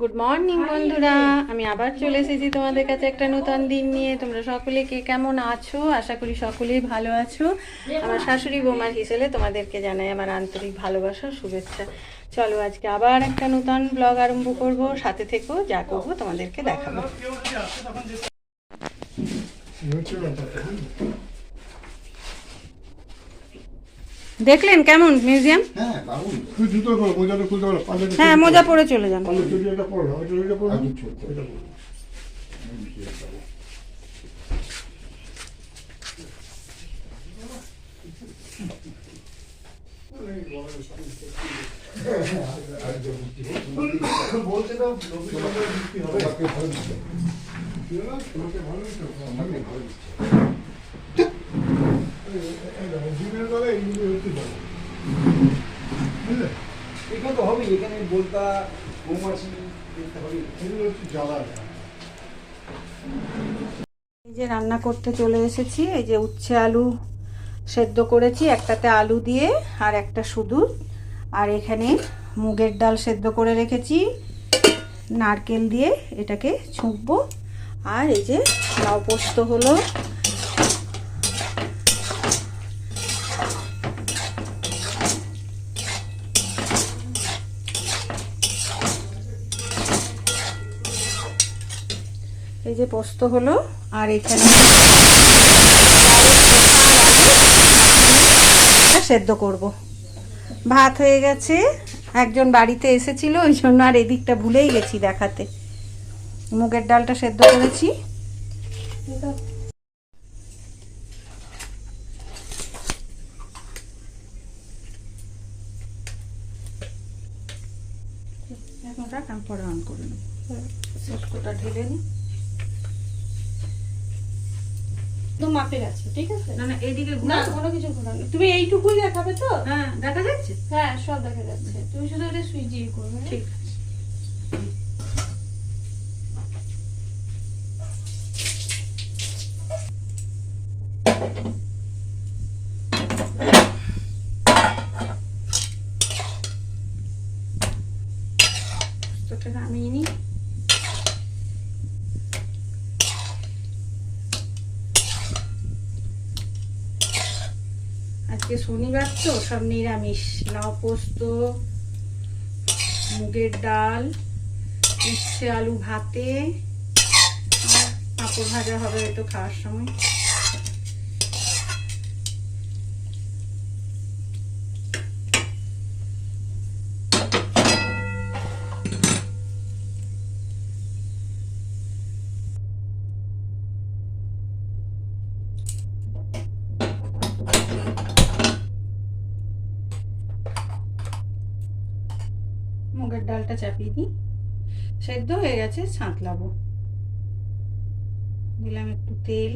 Good morning বন্ধুরা। আমি আবার চলে এসেছি তোমাদের কাছে একটা নতুন দিন নিয়ে। তোমরা সকলে কে কেমন আছো? আশা করি সকলেই ভালো আছো। আমার শাশুড়ি বৌমার হিসেবে তোমাদেরকে জানাই আমার আন্তরিক ভালোবাসা শুভেচ্ছা। চলো আজকে আবার একটা নতুন ব্লগ আরম্ভ করব। সাথে থেকো যা করব তোমাদেরকে দেখাবো। দেখলেন কেমন মিউজিয়াম হ্যাঁ হ্যাঁ মোজা পরে চলে যান পাঞ্জাবি বলতা, মৌমাছি, এগুলো হচ্ছে জ্বালা এই যে রান্না করতে চলে এসেছি, এই যে উচ্ছে আলু সেদ্ধ করেছি, একটাতে আলু দিয়ে আর একটা শুধু। আর এখানে মুগের ডাল সেদ্ধ করে রেখেছি, নারকেল দিয়ে এটাকে ছুঁকবো। আর এই যে লাউ পোস্ত হলো যে পোস্ত হলো, আর এখানে সেদ্ধ করব। ভাত হয়ে গেছে, একজন বাড়িতে এসেছিল, ওই জন্য আর এদিকটা ভুলেই গেছি দেখাতে। মুগের ডালটা সেদ্ধ করেছি। এখন রাখ, আমি পরে অন করে নেব। সেটকোটা ঢেলে নিই তো মাপের আছে ঠিক আছে? না না এইদিকে না কোনো কিছু ঘোরা তুমি এইটুকুই দেখাবে তো? হ্যাঁ দেখা যাচ্ছে? হ্যাঁ সব দেখা যাচ্ছে। তুমি শুধু এটা সুইচ করবে হ্যাঁ? ঠিক আছে পোস্তটা নামিয়ে নিই আজকে শনিবার তো, সব নিরামিষ। লাউ পোস্ত, মুগের ডাল, উচ্ছে আলু ভাতে পাঁপড় ভাজা হবে হয়তো খাওয়ার সময়। ডালটা চাপিয়ে দিই। সেদ্ধ হয়ে গেছে ছাঁতলাবো দিলাম একটু তেল।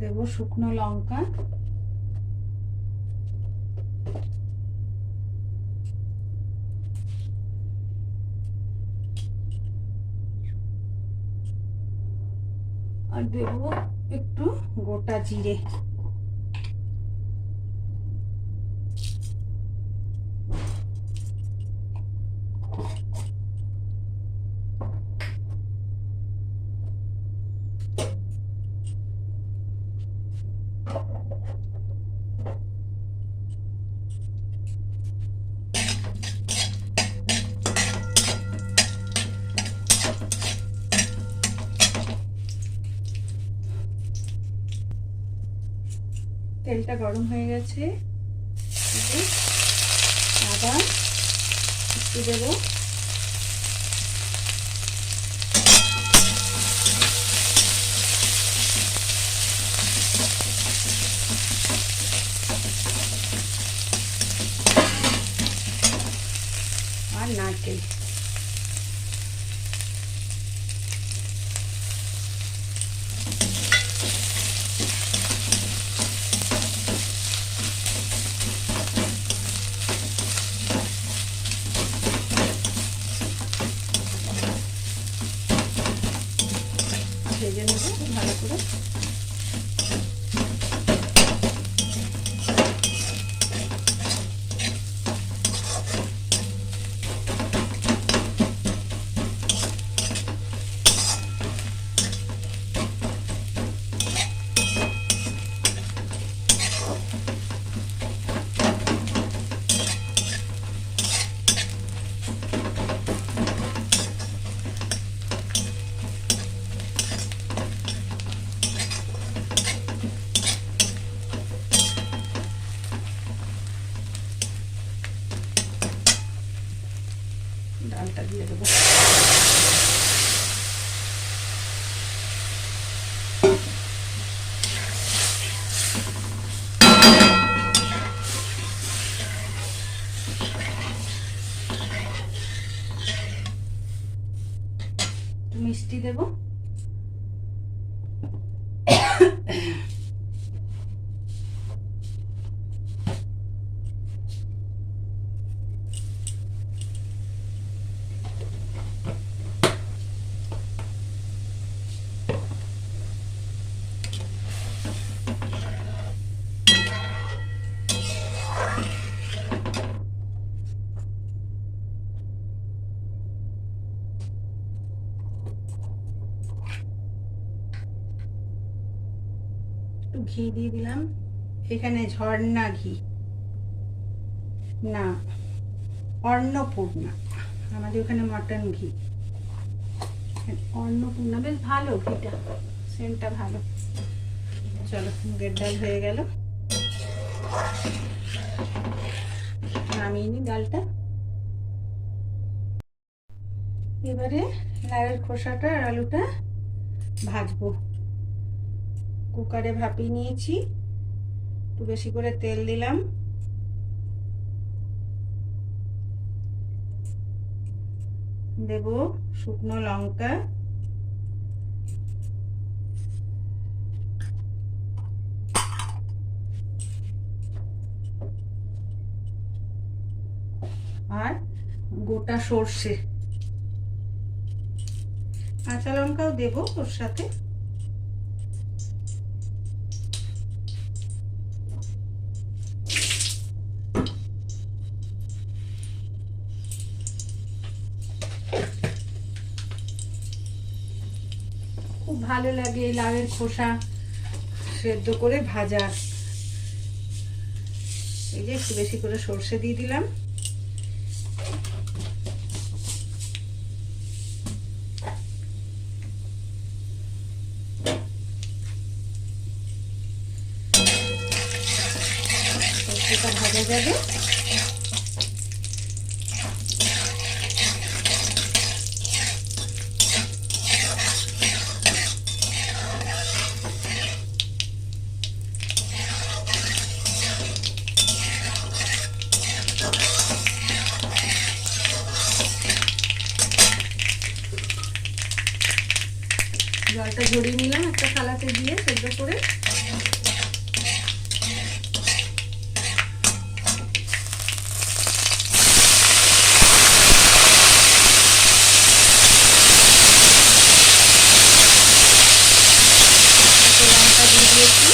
দেব শুকনো লঙ্কা। আর দেব একটু গোটা জিরে। তেলটা গরম হয়ে গেছে। আবার একটু দেবো। আর নারকেল। ভেজে নেব ভালো করে ডালটা দিয়ে দেবো একটু মিষ্টি দেবো একটু ঘি দিয়ে দিলাম। এখানে ঝর্ণা ঘি। না, অন্নপূর্ণা। আমাদের ওখানে মটন ঘি। অন্নপূর্ণা, বেশ ভালো ঘিটা। সেন্টটা ভালো। চলো, মুগের ডাল হয়ে গেল। নামিয়ে নি ডালটা। এবারে লাউয়ের খোসাটা আর আলুটা ভাজবো। কুকারে ভাপিয়ে নিয়েছি। একটু বেশি করে তেল দিলাম। দেব শুকনো লঙ্কা। আর গোটা সর্ষে। কাঁচা লঙ্কাও দেবো ওর সাথে। ভালো লাগে এই লাউয়ের খোসা সেদ্ধ করে ভাজা। এই যে একটু বেশি করে সর্ষে দিয়ে দিলাম। ভাজা যাবে। জলটা ঝরিয়ে নিলাম একটা থালাতে দিয়ে সেদ্ধ করে একটু লঙ্কা দিয়ে দিয়েছি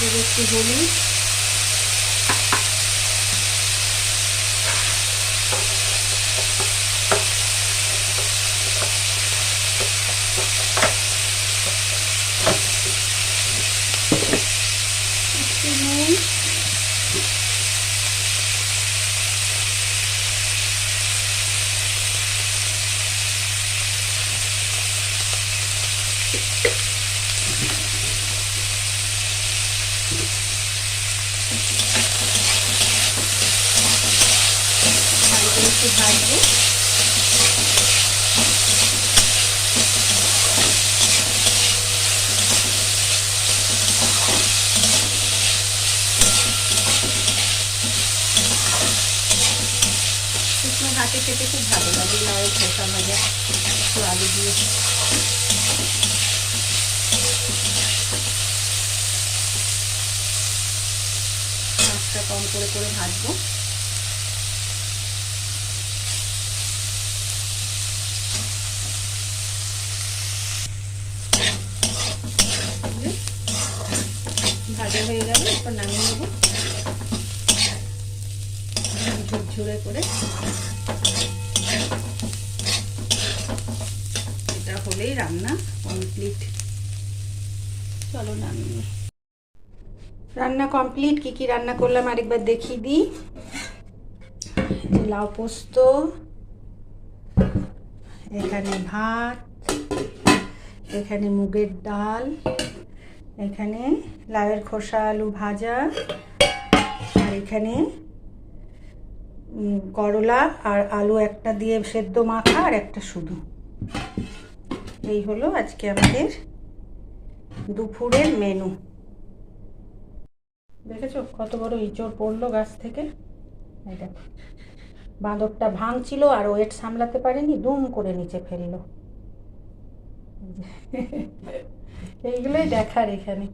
দেবো একটু হলুদ একটু নুন ভালো করে একটু ভাজবো। শুকনো হাতে খেতে খুব ভালো লাগে লাউয়ের খোসা একটু আলু দিয়ে। কম করে করে ভাজবো ভাজা হয়ে গেল এরপর নামিয়ে নেব ঝুরঝুরে করে। এটা হলেই রান্না কমপ্লিট চলো নিই। রান্না কমপ্লিট কি কি রান্না করলাম আরেকবার দেখিয়ে দিই। লাউ পোস্ত, এখানে ভাত, এখানে মুগের ডাল, এখানে লাউয়ের খোসা, আলু ভাজা, আর এখানে করলা আর আলু একটা দিয়ে সেদ্ধ মাখা আর একটা শুধু। এই হলো আজকে আমাদের দুপুরের মেনু দেখেছ? কত বড় ইঁচড় পড়ল গাছ থেকে? এই বাঁদরটা ভাঙছিল আর ওয়েট সামলাতে পারেনি, দুম করে নিচে ফেলল। এইগুলোই দেখার এখানে।